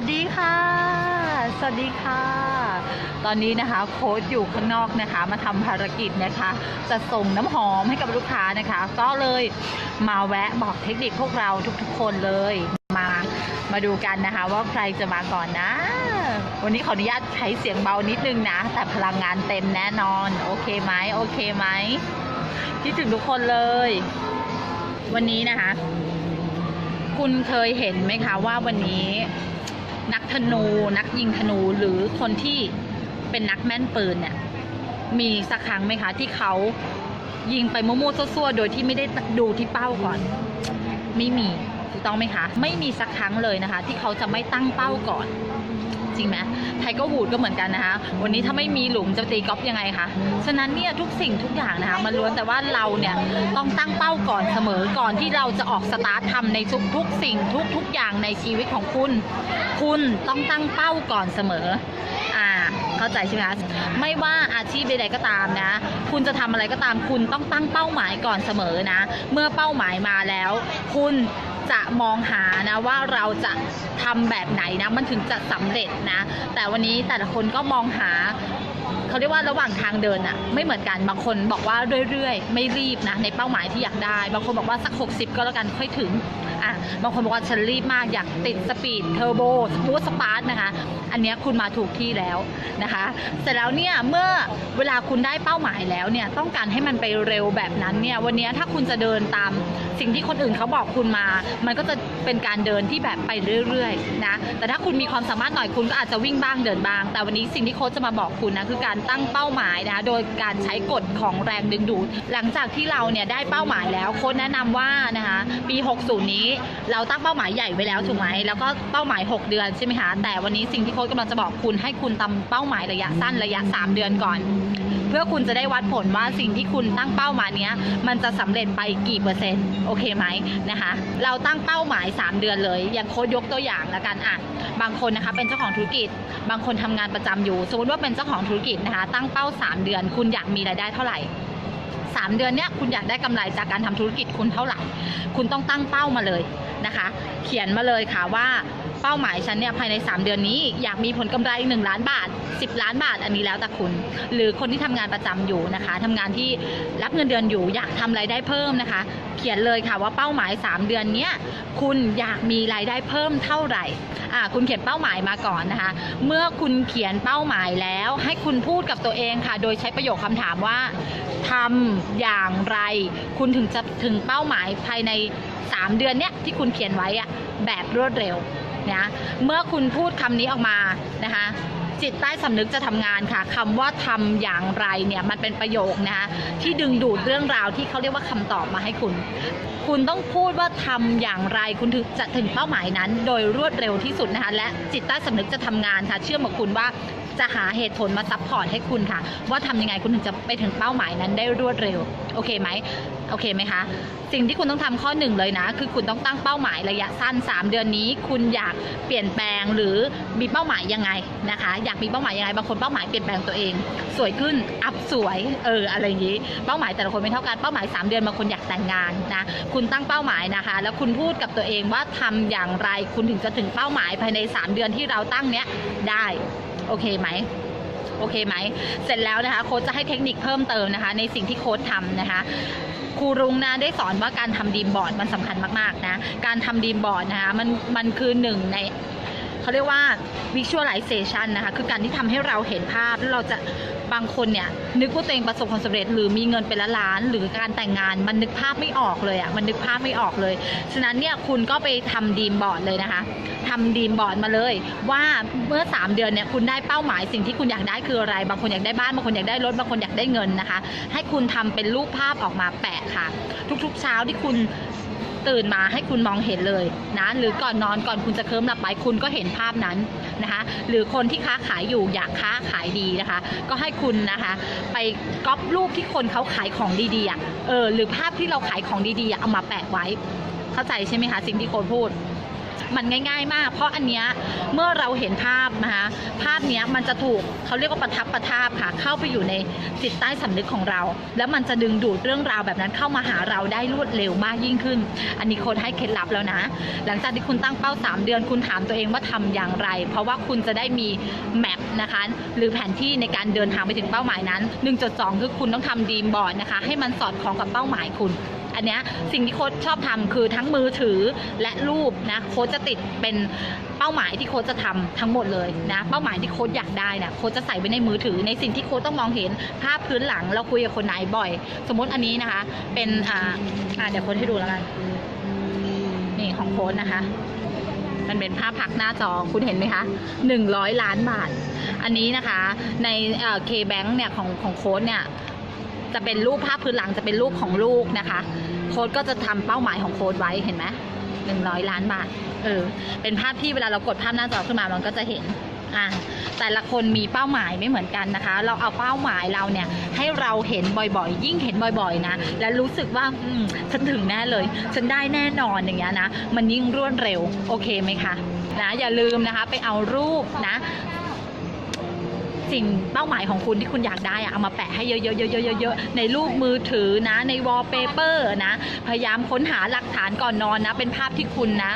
วัสดีค่ะ สวัสดีค่ะ ตอนนี้นะคะโค้ชอยู่ข้างนอกนะคะ มาทำภารกิจนะคะ จะส่งน้ำหอมให้กับลูกค้านะคะ ก็เลยมาแวะบอกเทคนิคพวกเราทุกๆคนเลยมามาดูกันนะคะ ว่าใครจะมาก่อนนะ วันนี้ขออนุญาตใช้เสียงเบานิดนึงนะ แต่พลังงานเต็มแน่นอน โอเคไหมโอเคไหมคิดถึงทุกคนเลย วันนี้นะคะ คุณเคยเห็นไหมคะว่าวันนี้ นักธนู นักยิงธนูหรือคนที่เป็นนักแม่นปืนเนี่ย มีสักครั้งไหมคะ ที่เขายิงไปมั่วๆซั่วๆโดยที่ไม่ได้ดูที่เป้าก่อน ไม่มีถูกต้องไหมคะ ไม่มีสักครั้งเลยนะคะ ที่เขาจะไม่ตั้งเป้าก่อน จริงไหมไทเก็วูดก็เหมือนกันนะคะ วันนี้ถ้าไม่มีหลุมจะตีกอล์ฟยังไงคะ ฉะนั้นเนี่ยทุกสิ่งทุกอย่างนะคะมันล้วนแต่ว่าเราเนี่ยต้องตั้งเป้าก่อนเสมอก่อนที่เราจะออกสตาร์ททำในทุกทุกสิ่งทุกทุกอย่างในชีวิตของคุณ คุณต้องตั้งเป้าก่อนเสมออ่าเข้าใจใช่ไหมคะไม่ว่าอาชีพใดๆก็ตามนะ คุณจะทำอะไรก็ตามคุณต้องตั้งเป้าหมายก่อนเสมอนะ เมื่อเป้าหมายมาแล้ว คุณ จะมองหานะว่าเราจะทำแบบไหนนะมันถึงจะสำเร็จนะ แต่วันนี้แต่ละคนก็มองหาเขาเรียกว่าระหว่างทางเดินอะไม่เหมือนกันบางคนบอกว่าเรื่อยๆ ไม่รีบนะในเป้าหมายที่อยากได้ บางคนบอกว่าสัก 60 ก็แล้วกันค่อยถึงอะบางคนบอกว่าฉันรีบมากอยากติดสปีดเทอร์โบสปูสปาร์ตนะคะ อันนี้คุณมาถูกที่แล้วนะคะ เสร็จแล้วเนี่ยเมื่อเวลาคุณได้เป้าหมายแล้วเนี่ยต้องการให้มันไปเร็วแบบนั้นเนี่ยวันนี้ถ้าคุณจะเดินตามสิ่งที่คนอื่นเขาบอกคุณมา มันก็จะเป็นการเดินที่แบบไปเรื่อยๆนะแต่ถ้าคุณมีความสามารถหน่อยคุณก็อาจจะวิ่งบ้างเดินบ้าง แต่วันนี้สิ่งที่โค้ชจะมาบอกคุณนะคือการตั้งเป้าหมายนะคะโดยการใช้กฎของแรงดึงดูดหลังจากที่เราเนี่ยได้เป้าหมายแล้วโค้ชแนะนำว่านะคะปี 60 นี้เราตั้งเป้าหมายใหญ่ไว้แล้วถูกไหมแล้วก็เป้าหมาย 6 เดือนใช่ไหมคะแต่วันนี้สิ่งที่โค้ชกำลังจะบอกคุณให้คุณตำเป้าหมายระยะสั้นระยะ 3 เดือนก่อน เพื่อคุณจะได้วัดผลว่าสิ่งที่คุณตั้งเป้าหมายเนี้ยมันจะสำเร็จไปกี่เปอร์เซ็นต์โอเคไหมนะคะเราตั้งเป้าหมาย 3 เดือนเลย อย่างโค้ดยกตัวอย่างละกันอะบางคนนะคะเป็นเจ้าของธุรกิจ บางคนทำงานประจำอยู่สมมติว่าเป็นเจ้าของธุรกิจนะคะตั้งเป้า 3 เดือน คุณอยากมีรายได้เท่าไหร่ 3 เดือนเนี้ยคุณอยากได้กำไรจากการทำธุรกิจคุณเท่าไหร่ คุณต้องตั้งเป้ามาเลยนะคะ เขียนมาเลยค่ะว่า เป้าหมายฉันเนี่ยภายใน 3 เดือนนี้ อยากมีผลกำไร1ล้านบาท 10 ล้านบาท อันนี้แล้วแต่คุณ หรือคนที่ทำงานประจำอยู่นะคะทำงานที่รับเงินเดือนอยู่ อยากทำรายได้เพิ่มนะคะ เขียนเลยค่ะว่าเป้าหมาย 3 เดือนเนี้ยคุณอยากมีรายได้เพิ่มเท่าไหร่อ่าคุณเขียนเป้าหมายมาก่อนนะคะ เมื่อคุณเขียนเป้าหมายแล้ว ให้คุณพูดกับตัวเองค่ะ โดยใช้ประโยคคำถามว่าทำอย่างไร คุณถึงจะถึงเป้าหมายภายใน 3 เดือนเนี้ยที่คุณเขียนไว้อะแบบรวดเร็ว นะเมื่อคุณพูดคำนี้ออกมานะคะจิตใต้สำนึกจะทำงานค่ะคำว่าทำอย่างไรเนี่ยมันเป็นประโยคนะคะที่ดึงดูดเรื่องราวที่เขาเรียกว่าคำตอบมาให้คุณ คุณต้องพูดว่าทำอย่างไรคุณถึงจะถึงเป้าหมายนั้น โดยรวดเร็วที่สุดนะคะและจิตใต้สำนึกจะทำงานค่ะ เชื่อมกับคุณว่าจะหาเหตุผลมาซัพพอร์ตให้คุณค่ะ ว่าทำยังไงคุณถึงจะไปถึงเป้าหมายนั้นได้รวดเร็ว โอเคไหม โอเคไหมคะ สิ่งที่คุณต้องทำข้อหนึ่งเลยนะ คือคุณต้องตั้งเป้าหมายระยะสั้น 3 เดือนนี้ คุณอยากเปลี่ยนแปลงหรือมีเป้าหมายยังไงนะคะ อยากมีเป้าหมายยังไง บางคนเป้าหมายเปลี่ยนแปลงตัวเอง สวยขึ้น อัพสวย เออ อะไรอย่างนี้ เป้าหมายแต่ละคนไม่เท่ากัน เป้าหมาย 3 เดือน บางคนอยากแต่งงานนะ คุณตั้งเป้าหมายนะคะ แล้วคุณพูดกับตัวเองว่าทำอย่างไร คุณถึงจะถึงเป้าหมายภายใน 3 เดือนที่เราตั้งเนี้ยได้ โอเคไหมโอเคไหม เสร็จแล้วนะคะ โค้ชจะให้เทคนิคเพิ่มเติมนะคะ ในสิ่งที่โค้ชทำนะคะ ครูรุ้งนะได้สอนว่าการทำดีมบอร์ดมันสำคัญมากๆนะ การทำดีมบอร์ดนะคะมันมันคือหนึ่งในเขาเรียกว่า visualization นะคะ คือการที่ทำให้เราเห็นภาพแล้วเราจะ บางคนเนี่ยนึกว่าตัวเองประสบความสำเร็จ หรือมีเงินเป็นล้านหรือการแต่งงานมันนึกภาพไม่ออกเลยอะ่ะมันนึกภาพไม่ออกเลย ฉะนั้นเนี่ยคุณก็ไปทำดีมบอร์ดเลยนะคะทำดีมบอร์ดมาเลย ว่าเมื่อ 3 เดือนเนี่ยคุณได้เป้าหมายสิ่งที่คุณอยากได้คืออะไร บางคนอยากได้บ้านบางคนอยากได้รถบางคนอยากได้เงินนะคะ ให้คุณทำเป็นรูปภาพออกมาแปะค่ะ ทุกๆเช้าที่คุณ ตื่นมาให้คุณมองเห็นเลยนะหรือก่อนนอนก่อนคุณจะเคลิ้มหลับไปคุณก็เห็นภาพนั้นนะคะหรือคนที่ค้าขายอยู่อยากค้าขายดีนะคะ ก็ให้คุณนะคะ ไปก๊อปรูปที่คนเขาขายของดีๆอะเออหรือภาพที่เราขายของดีๆอะเอามาแปะไว้ เข้าใจใช่ไหมคะสิ่งที่โค้ดพูด มันง่าย ๆ มาก เพราะอันเนี้ยเมื่อเราเห็นภาพนะคะภาพเนี้ยมันจะถูกเขาเรียกว่าประทับประทาบค่ะ เข้าไปอยู่ในจิตใต้สำนึกของเรา แล้วมันจะดึงดูดเรื่องราวแบบนั้นเข้ามาหาเราได้รวดเร็วมากยิ่งขึ้น อันนี้โค้ดให้เคล็ดลับแล้วนะ หลังจากที่คุณตั้งเป้า 3 เดือนคุณถามตัวเองว่าทำอย่างไร เพราะว่าคุณจะได้มีแมปนะคะหรือแผนที่ในการเดินทางไปถึงเป้าหมายนั้น1.2คือคุณต้องทำดีมบอร์ดนะคะ ให้มันสอดคล้องกับเป้าหมายคุณ อันเนี้ยสิ่งที่โค้ชชอบทำคือทั้งมือถือและรูปนะโค้ชจะติดเป็นเป้าหมายที่โค้ชจะทำทั้งหมดเลยนะเป้าหมายที่โค้ชอยากได้นะโค้ชจะใส่ไว้ในมือถือ ในสิ่งที่โค้ชต้องมองเห็นภาพพื้นหลังเราคุยกับคนไหนบ่อย สมมติอันนี้นะคะ เป็นอ่าอ่าเดี๋ยวโค้ชให้ดูแล้วกันนี่ของโค้ชนะคะมันเป็นภาพพักหน้าจอคุณเห็นไหมคะ 100 ล้านบาท อันนี้นะคะในเคแบงค์เนี่ยของของโค้ดเนี่ย จะเป็นรูปภาพพื้นหลังจะเป็นรูปของลูกนะคะ โค้ดก็จะทำเป้าหมายของโค้ดไว้เห็นไหมหนึ่งร้อยล้านบาท เออ เป็นภาพที่เวลาเรากดภาพหน้าจอขึ้นมามันก็จะเห็น อ่าแต่ละคนมีเป้าหมายไม่เหมือนกันนะคะ เราเอาเป้าหมายเราเนี่ย ให้เราเห็นบ่อยๆ ยิ่งเห็นบ่อยๆ นะ และรู้สึกว่า อืม ฉันถึงแน่เลย ฉันได้แน่นอนอย่างเงี้ยนะ มันยิ่งรวดเร็ว โอเคไหมคะ นะ อย่าลืมนะคะ ไปเอารูปนะ สิ่งเป้าหมายของคุณที่คุณอยากได้อะเอามาแปะให้เยอะๆๆๆๆๆในรูปมือถือนะในวอลเปเปอร์นะ พยายามค้นหาหลักฐานก่อนนอนนะ เป็นภาพที่คุณนะ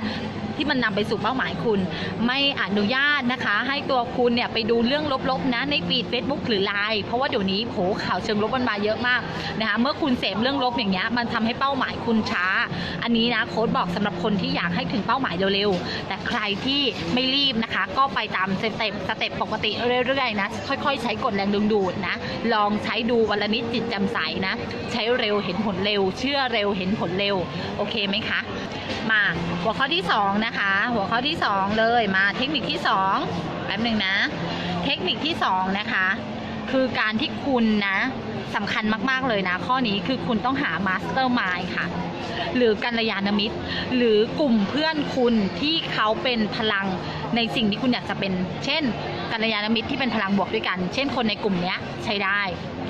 ที่มันนำไปสู่เป้าหมายคุณ ไม่อนุญาตนะคะ ให้ตัวคุณเนี่ยไปดูเรื่องลบๆนะในฟีด Facebook หรือไลน์เพราะว่าเดี๋ยวนี้โหข่าวเชิงลบมันมาเยอะมากนะคะเมื่อคุณเสพเรื่องลบอย่างเงี้ยมันทำให้เป้าหมายคุณช้า อันนี้นะโค้ดบอกสำหรับคนที่อยากให้ถึงเป้าหมายเร็วๆ แต่ใครที่ไม่รีบนะคะ ก็ไปตามสเต็ปสเต็ปปกติเรื่อยๆนะค่อยๆ ใช้กฎแรงดึงดูดนะลองใช้ดูวันละนิดจิตจำใสนะ ใช้เร็วเห็นผลเร็ว เชื่อเร็วเห็นผลเร็ว โอเคไหมคะ มาหัวข้อที่2นะคะ หัวข้อที่ 2 เลยมาเทคนิคที่ 2 แป๊บหนึ่งนะ เทคนิคที่ 2 นะคะ คือการที่คุณนะสำคัญมากๆเลยนะ ข้อนี้คือคุณต้องหามาสเตอร์มายค่ะ หรือกัลยาณมิตร หรือกลุ่มเพื่อนคุณที่เขาเป็นพลังในสิ่งที่คุณอยากจะเป็น เช่นกัลยาณมิตรที่เป็นพลังบวกด้วยกัน เช่นคนในกลุ่มนี้ใช้ได้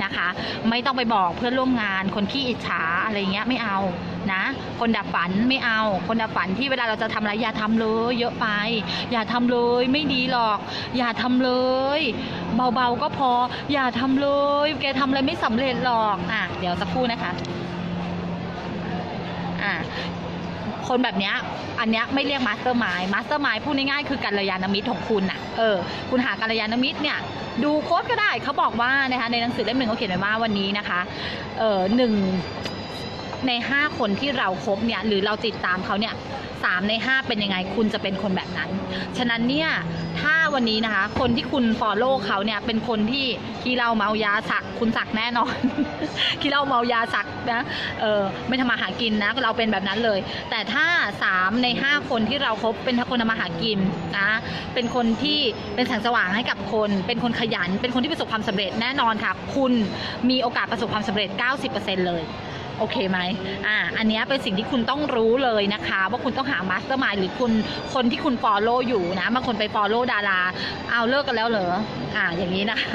นะคะ ไม่ต้องไปบอกเพื่อนร่วมงานคนขี้อิจฉาอะไรเงี้ยไม่เอา นะ คนดับฝันไม่เอา คนดับฝันที่เวลาเราจะทำอะไรอย่าทำเลย เยอะไป อย่าทำเลยไม่ดีหรอก อย่าทำเลย เบาๆก็พอ อย่าทำเลย แกทำอะไรไม่สำเร็จหรอกอะเดี๋ยวสักครู่นะคะอ่าคนแบบเนี้ย อันเนี้ยไม่เรียกมาสเตอร์มายมาสเตอร์มายพูดง่ายๆคือกัลยาณมิตรของคุณน่ะ เออ คุณหากัลยาณมิตรเนี่ย ดูโค้ดก็ได้ เขาบอกว่านะคะในหนังสือเล่มหนึ่งเขาเขียนไว้ว่าวันนี้นะคะ เออหนึ่ง ในห้าคนที่เราครบเนี่ยหรือเราติดตามเขาเนี่ยสามในห้าเป็นยังไงคุณจะเป็นคนแบบนั้น ฉะนั้นเนี่ยถ้าวันนี้นะคะ คนที่คุณฟอลโล่เขาเนี่ยเป็นคนที่ที่เราเมายาสัก คุณสักแน่นอนที่เราเมายาสักนะเออไม่ทำมาหากินนะเราเป็นแบบนั้นเลย แต่ถ้า 3 ใน 5 คนที่เราครบเป็นคนทำมาหากินนะเป็นคนที่เป็นแสงสว่างให้กับคน เป็นคนขยัน เป็นคนที่ประสบความสำเร็จแน่นอนค่ะ คุณมีโอกาสประสบความสำเร็จ 90%เลย โอเคไหมอ่าอันนี้เป็นสิ่งที่คุณต้องรู้เลยนะคะ ว่าคุณต้องหามาสเตอร์มายหรือคุณคนที่คุณฟอลโล่อยู่นะบางคนไปฟอลโล่ดาราเอาเลิกกันแล้วเหรออ่าอย่างนี้นะคะ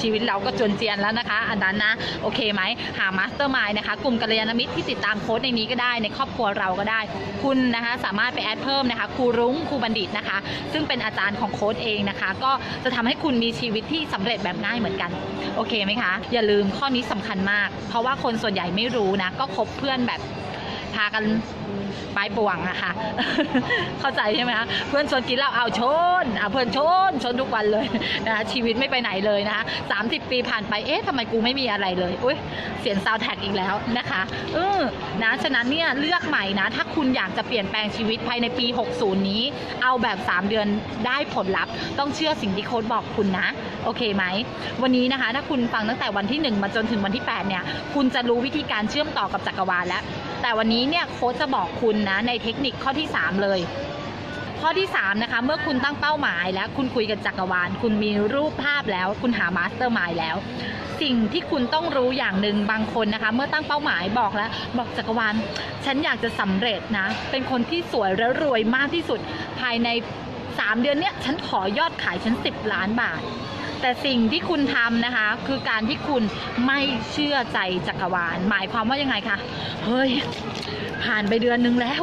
ชีวิตเราก็จนเจียนแล้วนะคะ อันนั้นนะโอเคไหมหามาสเตอร์มายนะคะ กลุ่มกัลยาณมิตรที่ติดตามโค้ดในนี้ก็ได้ในครอบครัวเราก็ได้ คุณนะคะสามารถไปแอดเพิ่มนะคะครูรุ้งครูบัณฑิตนะคะ ซึ่งเป็นอาจารย์ของโค้ดเองนะคะ ก็จะทำให้คุณมีชีวิตที่สำเร็จแบบง่ายเหมือนกัน โอเคไหมคะ อย่าลืมข้อนี้สำคัญมาก เพราะว่าคนส่วนใหญ่ไม่รู้นะ ก็คบเพื่อนแบบ พากันไปป่วงอะค่ะ เข้าใจใช่ไหมคะเพื่อนชวนกินเหล้าเอาชนอะเพื่อนชนชนทุกวันเลยนะคะชีวิตไม่ไปไหนเลยนะคะสามสิบปีผ่านไปเอ๊ะทำไมกูไม่มีอะไรเลยอุ้ยเสียงซาวแท็กอีกแล้วนะคะเออนะฉะนั้นเนี่ยเลือกใหม่นะ ถ้าคุณอยากจะเปลี่ยนแปลงชีวิตภายในปี 60 นี้ เอาแบบ 3 เดือนได้ผลลัพธ์ ต้องเชื่อสิ่งที่โค้ดบอกคุณนะ โอเคไหม วันนี้นะคะ ถ้าคุณฟังตั้งแต่วันที่ 1 มาจนถึงวันที่ 8 เนี่ย คุณจะรู้วิธีการเชื่อมต่อกับจักรวาลแล้ว แต่วันนี้ี้เนี่ยโค้ชจะบอกคุณนะในเทคนิคข้อที่ 3 เลย ข้อที่ 3 นะคะ เมื่อคุณตั้งเป้าหมายแล้วคุณคุยกับจักรวาล คุณมีรูปภาพแล้ว คุณหามาสเตอร์มายแล้ว สิ่งที่คุณต้องรู้อย่างหนึ่งบางคนนะคะ เมื่อตั้งเป้าหมายบอกแล้ว บอกจักรวาล ฉันอยากจะสำเร็จนะ เป็นคนที่สวยและรวยมากที่สุด ภายใน 3 เดือนเนี้ยฉันขอยอดขายฉัน 10 ล้านบาท แต่สิ่งที่คุณทำนะคะ คือการที่คุณไม่เชื่อใจจักรวาล หมายความว่ายังไงคะเฮ้ย ผ่านไปเดือนนึงแล้ว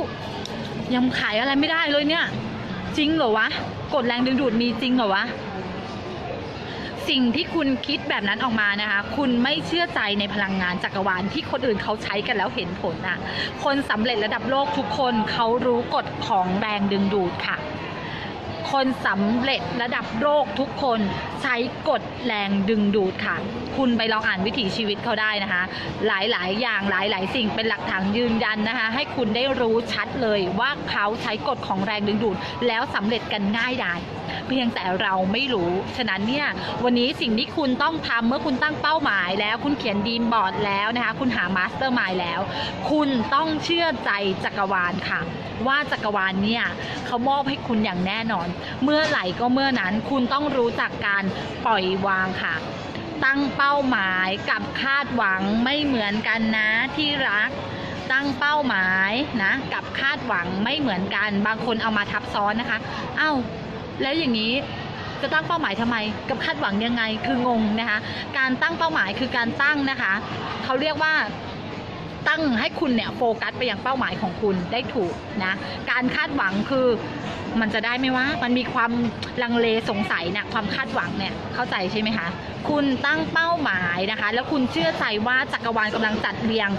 ยังขายอะไรไม่ได้เลยเนี่ย จริงเหรอวะกดแรงดึงดูดมีจริงเหรอวะสิ่งที่คุณคิดแบบนั้นออกมานะคะ คุณไม่เชื่อใจในพลังงานจักรวาลที่คนอื่นเขาใช้กันแล้วเห็นผลอะคนสำเร็จระดับโลกทุกคนเขารู้กฎของแรงดึงดูดค่ะ คนสำเร็จระดับโลกทุกคนใช้กฎแรงดึงดูดค่ะ คุณไปลองอ่านวิถีชีวิตเขาได้นะคะ หลายๆ อย่างหลาย ๆ สิ่งเป็นหลักฐานยืนยันนะคะ ให้คุณได้รู้ชัดเลยว่าเขาใช้กฎของแรงดึงดูด แล้วสำเร็จกันง่ายดาย เพียงแต่เราไม่รู้ ฉะนั้นเนี่ยวันนี้สิ่งที่คุณต้องทำเมื่อคุณตั้งเป้าหมายแล้ว คุณเขียนดีมบอร์ดแล้วนะคะ คุณหามาสเตอร์มายแล้ว คุณต้องเชื่อใจจักรวาลค่ะ ว่าจักรวาลเนี่ยเขามอบให้คุณอย่างแน่นอน เมื่อไหร่ก็เมื่อนั้นคุณต้องรู้จักการปล่อยวางค่ะตั้งเป้าหมายกับคาดหวังไม่เหมือนกันนะที่รัก ตั้งเป้าหมายนะกับคาดหวังไม่เหมือนกัน บางคนเอามาทับซ้อนนะคะ เอ้า แล้วอย่างนี้จะตั้งเป้าหมายทำไม กับคาดหวังยังไงคืองงนะคะ การตั้งเป้าหมายคือการตั้งนะคะ เขาเรียกว่าตั้งให้คุณเนี่ยโฟกัสไปยังเป้าหมายของคุณได้ถูกนะ การคาดหวังคือมันจะได้ไหมวะ มันมีความลังเลสงสัยเนี่ยความคาดหวังเนี่ยเข้าใจใช่ไหมคะ คุณตั้งเป้าหมายนะคะ แล้วคุณเชื่อใจว่าจักรวาลกำลังจัดเรียง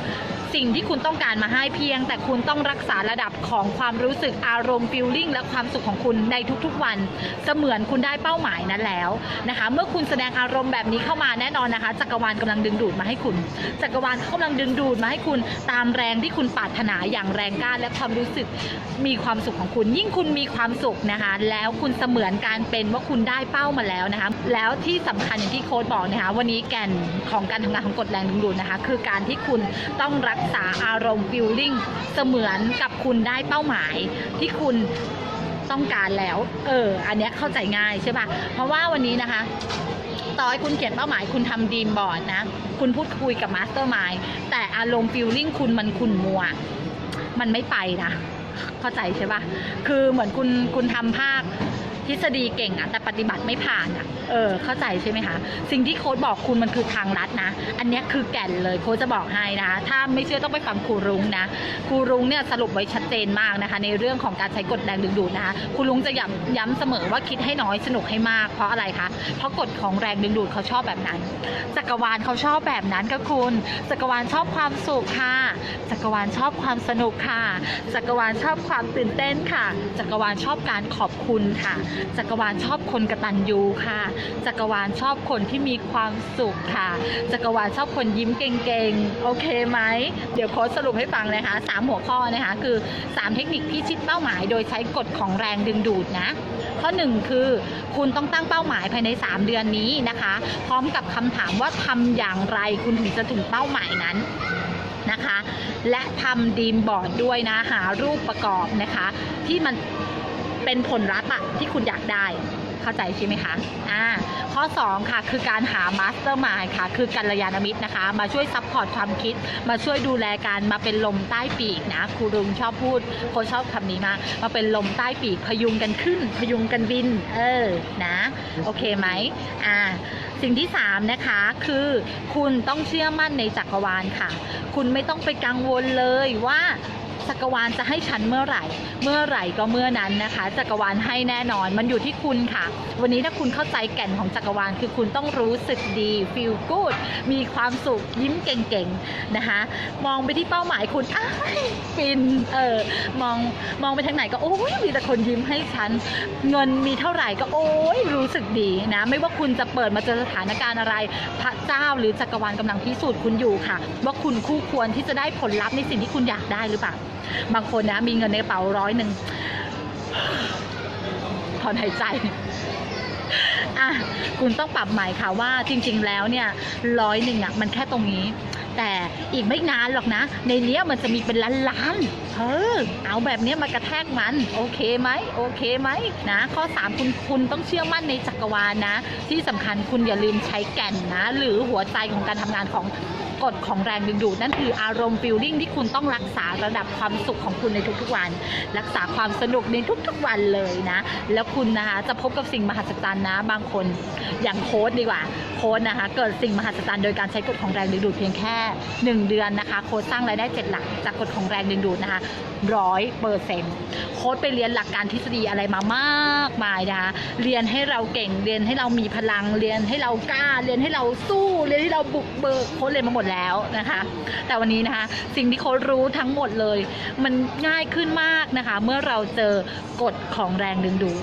สิ่งที่คุณต้องการมาให้เพียง แต่คุณต้องรักษาระดับของความรู้สึกอารมณ์ฟิลลิ่งและความสุขของคุณในทุกๆวัน เสมือนคุณได้เป้าหมายนั้นแล้วนะคะ เมื่อคุณแสดงอารมณ์แบบนี้เข้ามาแน่นอนนะคะจักรวาลกำลังดึงดูดมาให้คุณจักรวาลเขากำลังดึงดูดมาให้คุณตามแรงที่คุณปรารถนาอย่างแรงกล้าและความรู้สึกมีความสุขของคุณ ยิ่งคุณมีความสุขนะคะ แล้วคุณเสมือนการเป็นว่าคุณได้เป้ามาแล้วนะคะ แล้วที่สำคัญอย่างที่โค้ดบอกนะคะ วันนี้แก่นของการทำงานของกฎแรงดึงดูดนะคะ คือการที่คุณต้องรักษาอารมณ์ฟิลลิ่งเสมือนกับคุณได้เป้าหมายที่คุณต้องการแล้ว เออ อันเนี้ยเข้าใจง่ายใช่ปะเพราะว่าวันนี้นะคะ ต่อให้คุณเขียนเป้าหมายคุณทำดีมบอร์ดนะ คุณพูดคุยกับมาสเตอร์มายแต่อารมณ์ฟิลลิ่งคุณมันคุณมัว มันไม่ไปนะ เข้าใจใช่ปะคือเหมือนคุณคุณทำภาค ทฤษฎีเก่งอะแต่ปฏิบัติไม่ผ่านอะเออ เข้าใจใช่ไหมคะ สิ่งที่โค้ดบอกคุณมันคือทางลัดนะ อันนี้คือแก่นเลยโค้ดจะบอกให้นะคะถ้าไม่เชื่อต้องไปฟังครูรุ้งนะครูรุ้งเนี่ยสรุปไว้ชัดเจนมากนะคะ ในเรื่องของการใช้กฎแรงดึงดูดนะคะครูรุ้งจะย้ำย้ำเสมอว่าคิดให้น้อยสนุกให้มากเพราะอะไรคะเพราะกฎของแรงดึงดูดเขาชอบแบบนั้น จักรวาลเขาชอบแบบนั้นก็คุณ จักรวาลชอบความสุขค่ะ จักรวาลชอบความสนุกค่ะ จักรวาลชอบความตื่นเต้นค่ะ จักรวาลชอบการขอบคุณค่ะจักรวาลชอบคนกระตัญญูค่ะ จักรวาลชอบคนที่มีความสุขค่ะ จักรวาลชอบคนยิ้มเก่งๆ โอเคไหม เดี๋ยวโค้ชสรุปให้ฟังเลยค่ะสามหัวข้อนะคะ คือ 3 เทคนิคพิชิตเป้าหมาย โดยใช้กฎของแรงดึงดูดนะ ข้อ 1 คือ คุณต้องตั้งเป้าหมายภายใน 3 เดือนนี้นะคะ พร้อมกับคำถามว่าทำอย่างไรคุณถึงจะถึงเป้าหมายนั้นนะคะ และทำดีมบอร์ดด้วยนะ หารูปประกอบนะคะ ที่มัน เป็นผลลัพธ์อะที่คุณอยากได้เข้าใจใช่ไหมคะอ่าข้อ 2 ค่ะ คือการหามาสเตอร์มายค่ะ คือกัลยาณมิตรนะคะ มาช่วยซัพพอร์ตความคิด มาช่วยดูแลการมาเป็นลมใต้ปีกนะครูรุงชอบพูดโค้ชชอบคำนี้มากมาเป็นลมใต้ปีกพยุงกันขึ้น พยุงกันบิน เออนะ โอเคไหมอ่าสิ่งที่ 3 นะคะคือคุณต้องเชื่อมั่นในจักรวาลค่ะ คุณไม่ต้องไปกังวลเลยว่า จักรวาลจะให้ฉันเมื่อไหร่ เมื่อไหร่ก็เมื่อนั้นนะคะ จักรวาลให้แน่นอน มันอยู่ที่คุณค่ะ วันนี้ถ้าคุณเข้าใจแก่นของจักรวาลคือคุณต้องรู้สึกดี feel good มีความสุขยิ้มเก่งๆนะคะ มองไปที่เป้าหมายคุณอ้ายฟินเออมองมองไปทางไหนก็โอ้ยมีแต่คนยิ้มให้ฉัน เงินมีเท่าไหร่ก็โอ้ยรู้สึกดีนะ ไม่ว่าคุณจะเปิดมาเจอสถานการณ์อะไร พระเจ้าหรือจักรวาลกำลังพิสูจน์คุณอยู่ค่ะ ว่าคุณคู่ควรที่จะได้ผลลัพธ์ในสิ่งที่คุณอยากได้หรือเปล่า บางคนนะมีเงินในกระเป๋าร้อยหนึ่งถอนหายใจอะคุณต้องปรับใหม่ค่ะว่าจริง ๆ แล้วเนี่ยร้อยหนึ่งอะมันแค่ตรงนี้ แต่อีกไม่นานหรอกนะ ในเนี้ยมันจะมีเป็นล้านล้านๆเออเอาแบบเนี้ยมากระแทกมัน โอเคไหมโอเคไหมนะ ข้อ 3 คุณคุณต้องเชื่อมั่นในจักรวาลนะ ที่สำคัญคุณอย่าลืมใช้แก่นนะ หรือหัวใจของการทำงานของ กฎของแรงดึงดูดนั่นคืออารมณ์ฟิลลิ่งที่คุณต้องรักษาระดับความสุขของคุณในทุกๆวัน รักษาความสนุกในทุกๆวันเลยนะ แล้วคุณนะคะจะพบกับสิ่งมหัศจรรย์นะ บางคนอย่างโค้ดดีกว่า โค้ดนะคะ เกิดสิ่งมหัศจรรย์โดยการใช้กฎของแรงดึงดูดเพียงแค่ 1 เดือนนะคะ โค้ดสร้างรายได้7หลักจากกฎของแรงดึงดูดนะคะร้อยเปอร์เซ็นต์โค้ดไปเรียนหลักการทฤษฎีอะไรมามากมายนะคะเรียนให้เราเก่งเรียนให้เรามีพลังเรียนให้เรากล้า เรียนให้เราสู้เรียนให้เราบุกเบิกโค้ดเรียนมาหมดแล้วนะคะ แต่วันนี้นะคะ สิ่งที่โค้ดรู้ทั้งหมดเลย มันง่ายขึ้นมากนะคะ เมื่อเราเจอกฎของแรงดึงดูด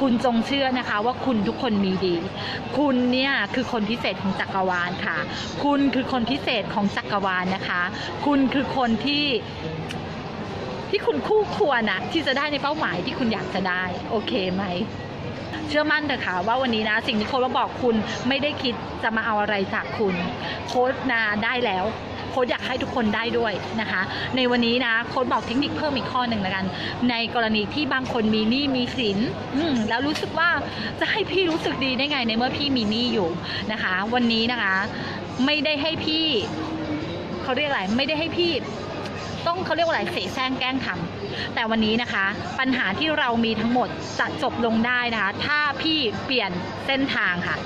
คุณจงเชื่อนะคะว่าคุณทุกคนมีดี คุณเนี่ยคือคนพิเศษของจักรวาลค่ะ คุณคือคนพิเศษของจักรวาลนะคะ คุณคือคนที่ที่คุณคู่ควรนะที่จะได้ในเป้าหมายที่คุณอยากจะได้ โอเคไหม เชื่อมั่นเถอะค่ะว่าวันนี้นะ สิ่งที่โค้ชมาบอกคุณไม่ได้คิดจะมาเอาอะไรจากคุณ โค้ชนาได้แล้วโค้ชอยากให้ทุกคนได้ด้วยนะคะ ในวันนี้นะโค้ชบอกเทคนิคเพิ่มอีกข้อหนึ่งล้วกัน ในกรณีที่บางคนมีหนี้มีสินแล้วรู้สึกว่าจะให้พี่รู้สึกดีได้ไงในเมื่อพี่มีหนี้อยู่นะคะ วันนี้นะคะ ไม่ได้ให้พี่เขาเรียกอะไรไม่ได้ให้พี่ ต้องเขาเรียกว่าอะไรเสแสร้งแกล้งทำแต่วันนี้นะคะ ปัญหาที่เรามีทั้งหมดจะจบลงได้นะคะ ถ้าพี่เปลี่ยนเส้นทางค่ะ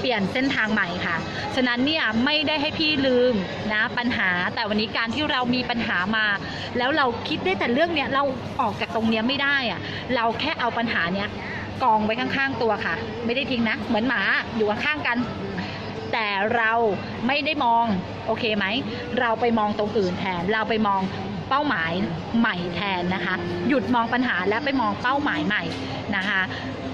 เปลี่ยนเส้นทางใหม่ค่ะ ฉะนั้นเนี่ยไม่ได้ให้พี่ลืมนะปัญหา แต่วันนี้การที่เรามีปัญหามา แล้วเราคิดได้แต่เรื่องเนี้ยเราออกจากตรงเนี้ยไม่ได้อะเราแค่เอาปัญหาเนี้ยกองไว้ข้างๆตัวค่ะ ไม่ได้ทิ้งนะ เหมือนหมาอยู่ข้างๆกัน แต่เราไม่ได้มองโอเคไหม เราไปมองตรงอื่นแทน เราไปมองเป้าหมายใหม่แทนนะคะ หยุดมองปัญหาและไปมองเป้าหมายใหม่นะคะ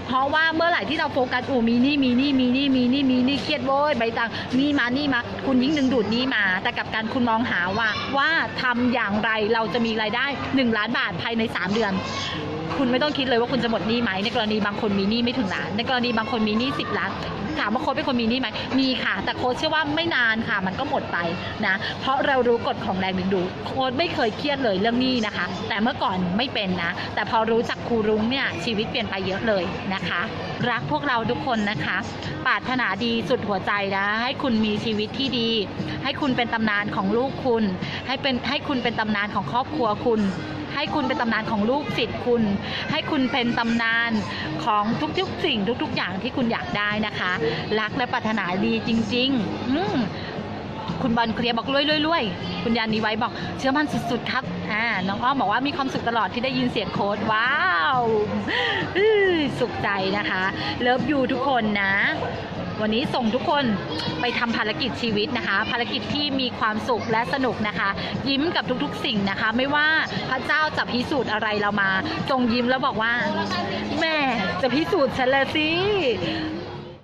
เพราะว่าเมื่อไหร่ที่เราโฟกัสอูมีนี่มีนี่มีนี่มีนี่มีนี่เครียดโว้ยใบตังนี่มานี่มาคุณยิ่งดึงดูดนี่มา แต่กับการคุณมองหาว่าว่าทำอย่างไรเราจะมีรายได้ 1 ล้านบาทภายใน 3 เดือน คุณไม่ต้องคิดเลยว่าคุณจะหมดหนี้ไหมในกรณีบางคนมีหนี้ไม่ถึงล้าน ในกรณีบางคนมีหนี้สิบล้านถามว่าโค้ชเป็นคนมีหนี้ไหมมีค่ะ แต่โค้ชเชื่อว่าไม่นานค่ะ มันก็หมดไปนะ เพราะเรารู้กฎของแรงดึงดูดโค้ชไม่เคยเครียดเลยเรื่องหนี้นะคะ แต่เมื่อก่อนไม่เป็นนะ แต่พอรู้จักครูรุ้งเนี่ยชีวิตเปลี่ยนไปเยอะเลยนะคะ รักพวกเราทุกคนนะคะปรารถนาดีสุดหัวใจนะ ให้คุณมีชีวิตที่ดี ให้คุณเป็นตำนานของลูกคุณ ให้เป็นให้คุณเป็นตำนานของครอบครัวคุณ ให้คุณเป็นตำนานของลูกศิษย์คุณ ให้คุณเป็นตำนานของทุกๆสิ่งทุก ๆ อย่างที่คุณอยากได้นะคะ รักและปรารถนาดีจริง ๆ อืคุณบอลเคลียร์บอกรวยรวยรวยคุณยานีไว้บอกเชื่อมั่นสุด ๆ ครับ อ่า น้องอ้อมบอกว่ามีความสุขตลอดที่ได้ยินเสียงโค้ดว้าว สุขใจนะคะ เลิฟยูทุกคนนะ วันนี้ส่งทุกคนไปทำภารกิจชีวิตนะคะ ภารกิจที่มีความสุขและสนุกนะคะ ยิ้มกับทุกๆ สิ่งนะคะ ไม่ว่าพระเจ้าจะพิสูจน์อะไรเรามา จงยิ้มแล้วบอกว่า แม่จะพิสูจน์ฉันแล้วสิ